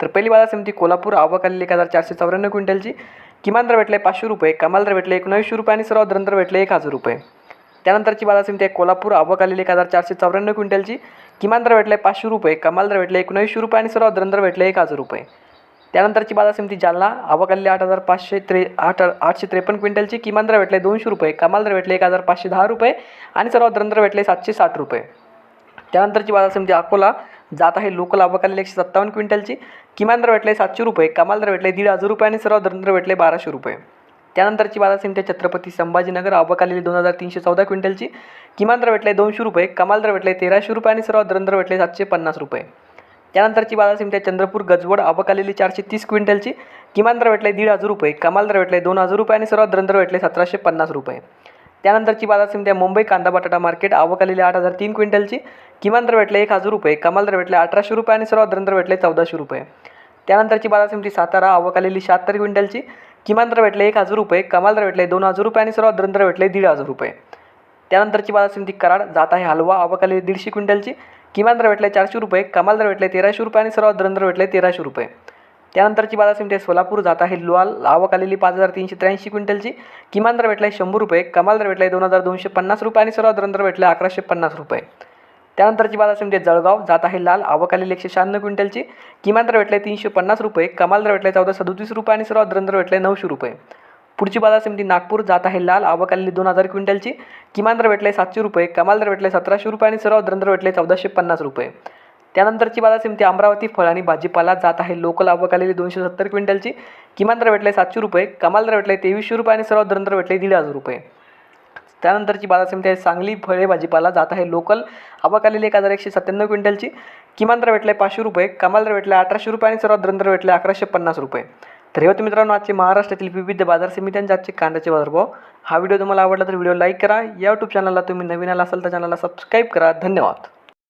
तर पहिली बाजार समिती कोल्हापूर आवक आलेली एक हजार चारशे चौऱ्याण्णव क्विंटलची. किमान दर भेटले पाचशे रुपये कमाल दर भेटले एकोणऐंशी रुपये आणि सर्वात दर भेटले एक हजार रुपये. त्यानंतरची बाजार समिती आहे कोल्हापूर आवक आलेली एक हजार चारशे चौऱ्याण्णव क्विंटलची. किमान दर भेटले पाचशे रुपये कमाल दर भेटले एकोणऐंशी रुपये आणि सर्वात दर भेटले एक हजार रुपये. त्यानंतरची बाजार समिती जालना आवक आलेली आठ हजार पाचशे त्रे आठ आठशे त्रेपन्न क्विंटलची. किमान दर भेटले दोनशे रुपये कमाल दर भेटले एक हजार पाचशे दहा रुपये आणि सर्वात दर भेटले सातशे साठ रुपये. त्यानंतरची बाजार समिती अकोला जात आहे लोकल आवक एकशे सत्तावन्न क्विंटलची. किमान दर भेटले सातशे रुपये कमाल दर भेटले दीड हजार रुपये आणि सर्व दर भेटले बाराशे रुपये. त्यानंतरची बाजार समिती आहे छत्रपती संभाजीनगर अवकालेली दोन हजार तीनशे चौदा क्विंटलची. किमान दर भेटले दोनशे रुपये कमाल दर भेटले तेराशे रुपये आणि सर्व दर भेटले सातशे पन्नास रुपये. त्यानंतरची बाजार समिती आहे चंद्रपूर गजवड अबकालेली चारशे तीस क्विंटलची. किमान दर भेटले दीड हजार रुपये कमाल दर भेटले दोन हजार रुपये आणि सर्वात दर भेटले सतराशे पन्नास रुपये. त्यानंतरची बाजार समिती आहे मुंबई कांदा बटाटा मार्केट. आवक आलेली आठ हजार तीन क्विंटलची. किमान दर भेटले एक हजार रुपये. कमाल दर भेटले अठराशे रुपये आणि सर्वात दर भेटले चौदाशे रुपये. त्यानंतरची बाजार समिती सातारा. आवक आलेली शहात्तर क्विंटलची. किमान दर भेटले एक हजार रुपये. कमाल दर भेटले दोन हजार रुपये आणि सर्वात दर भेटले दीड हजार रुपये. त्यानंतरची बाजार समिती कराड. जात आहे हलवा. आवक आलेली दीडशे क्विंटलची. किमान दर भेटले चारशे रुपये. कमाल दर भेटले तेराशे रुपये आणि सर्वात दर भेटले तेराशे रुपये. त्यानंतरची बाजार समिती आहे सोलापूर जात आहे. लोहाल आवक आलेली पाच हजार तीनशे त्र्याऐंशी क्विंटलची. किमान दर आहे शंभर रुपये. कमाल दर भेटले दोन हजार दोनशे पन्नास रुपये आणि सर्वात दर भेटले अकराशे पन्नास रुपये. त्यानंतरची बाजार समिती आहे जळगाव जात आहे. लाल आवक आलेली एकशे शहाण्णव क्विंटलची. किमान दर भेटले तीनशे पन्नास रुपये. कमाल दर भेटले चौदा सदोतीस रुपये आणि सर्वात दर भेटले नऊशे रुपये. पुढची बाजार समिती नागपूर जात आहे. लाल आवक आलेली दोन हजार क्विंटलची. किमान दर भेटले सातशे रुपये. कमाल दर भेटले सतराशे रुपये आणि सर्वात दर भेटले चौदाशे पन्नास रुपये. त्यानंतरची बाजार समिती अमरावती फळ आणि भाजीपाला जात आहे. लोकल आवक आलेली दोनशे सत्तर क्विंटलची. किमान दर भेटले सातशे रुपये. कमाल दर भेटले तेवीसशे रुपये आणि सर्वात दरंतर भेटले दीड हजार रुपये. त्यानंतरची बाजार समिती आहे. सांगली फळे भाजीपाला जात आहे. लोकल आवक आलेली एक हजार एकशे सत्त्याण्णव क्विंटलची. किमान दर भेटले पाचशे रुपये. कमाल दर भेटले अठराशे रुपये आणि सर्वात दरंतर भेटले अकराशे पन्नास रुपये. तर हे होते मित्रांनो आजचे महाराष्ट्रातील विविध बाजार समित्यांचे आजचे कांद्याचे बाजारभाव. हा व्हिडिओ तुम्हाला आवडला तर व्हिडिओ लाईक करा. या यूट्यूब चॅनलला तुम्ही नवीन आला असाल तर चॅनलला सबस्क्राईब करा. धन्यवाद.